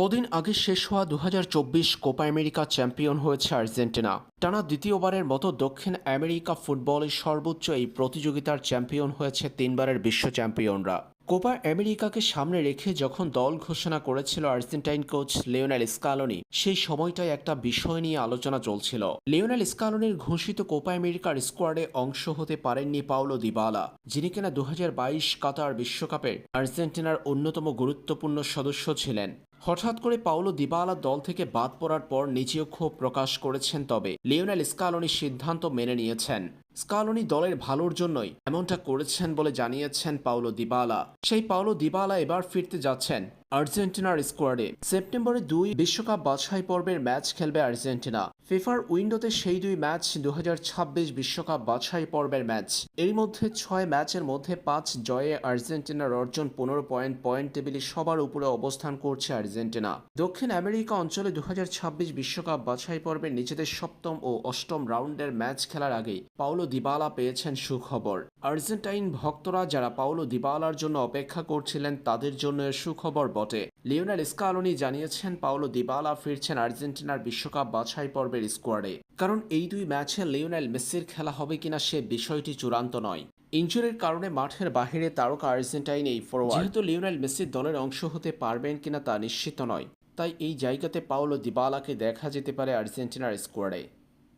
কদিন আগে শেষ হওয়া দু হাজার চব্বিশ কোপা আমেরিকা চ্যাম্পিয়ন হয়েছে আর্জেন্টিনা। টানা দ্বিতীয়বারের মতো দক্ষিণ আমেরিকা ফুটবলের সর্বোচ্চ এই প্রতিযোগিতার চ্যাম্পিয়ন হয়েছে তিনবারের বিশ্ব চ্যাম্পিয়নরা। কোপা আমেরিকাকে সামনে রেখে যখন দল ঘোষণা করেছিল আর্জেন্টাইন কোচ লিওনেল স্কালোনি, সেই সময়টায় একটা বিষয় নিয়ে আলোচনা চলছিল। লিওনেল স্কালোনির ঘোষিত কোপা আমেরিকার স্কোয়াডে অংশ হতে পারেননি পাওলো দিবালা, যিনি কিনা দু হাজার বাইশ কাতার বিশ্বকাপের আর্জেন্টিনার অন্যতম গুরুত্বপূর্ণ সদস্য ছিলেন। হঠাৎ করে পাওলো দিবালা দল থেকে বাদ পড়ার পর নিজেও ক্ষোভ প্রকাশ করেছেন তবে লিওনেল স্কালনি সিদ্ধান্ত মেনে নিয়েছেন। স্কালোনি দলের ভালোর জন্যই এমনটা করেছেন বলে জানিয়েছেন পাওলো দিবালা। সেই পাওলো দিবালা এবার ফিরতে যাচ্ছেন আর্জেন্টিনার স্কোয়াডে। সেপ্টেম্বরে দুই বিশ্বকাপ বাছাই পর্বের ম্যাচ খেলবে আর্জেন্টিনা। ফিফার উইন্ডোতে সেই দুই ম্যাচ দু বিশ্বকাপ বাছাই পর্বের ম্যাচ। এর মধ্যে ছয় ম্যাচের মধ্যে পাঁচ জয়ে আর্জেন্টিনার অর্জন পনেরো পয়েন্ট পয়েন্ট টেবিলে সবার উপরে অবস্থান করছে আর্জেন্টিনা। দক্ষিণ আমেরিকা অঞ্চলে দু বিশ্বকাপ বাছাই পর্বের নিজেদের সপ্তম ও অষ্টম রাউন্ডের ম্যাচ খেলার আগেই পাওলো দিবালা পেয়েছেন সুখবর। আর্জেন্টাইন ভক্তরা যারা পাওলো দিবালার জন্য অপেক্ষা করছিলেন, তাদের জন্য সুখবর বটে। লিওনেল স্কালোনি জানিয়েছেন, পাওলো দিবালা ফিরছেন আর্জেন্টিনার বিশ্বকাপ বাছাই পর্বের স্কোয়াডে। কারণ এই দুই ম্যাচে লিওনেল মেসির খেলা হবে কিনা সে বিষয়টি চূড়ান্ত নয়। ইঞ্জুরির কারণে মাঠের বাহিরে তারকা আর্জেন্টাইন এই ফরোয়ার্ড। যেহেতু লিওনেল মেসির দলের অংশ হতে পারবেন কিনা তা নিশ্চিত নয়। তাই এই জায়গাতে পাওলো দিবালাকে দেখা যেতে পারে আর্জেন্টিনার স্কোয়াডে।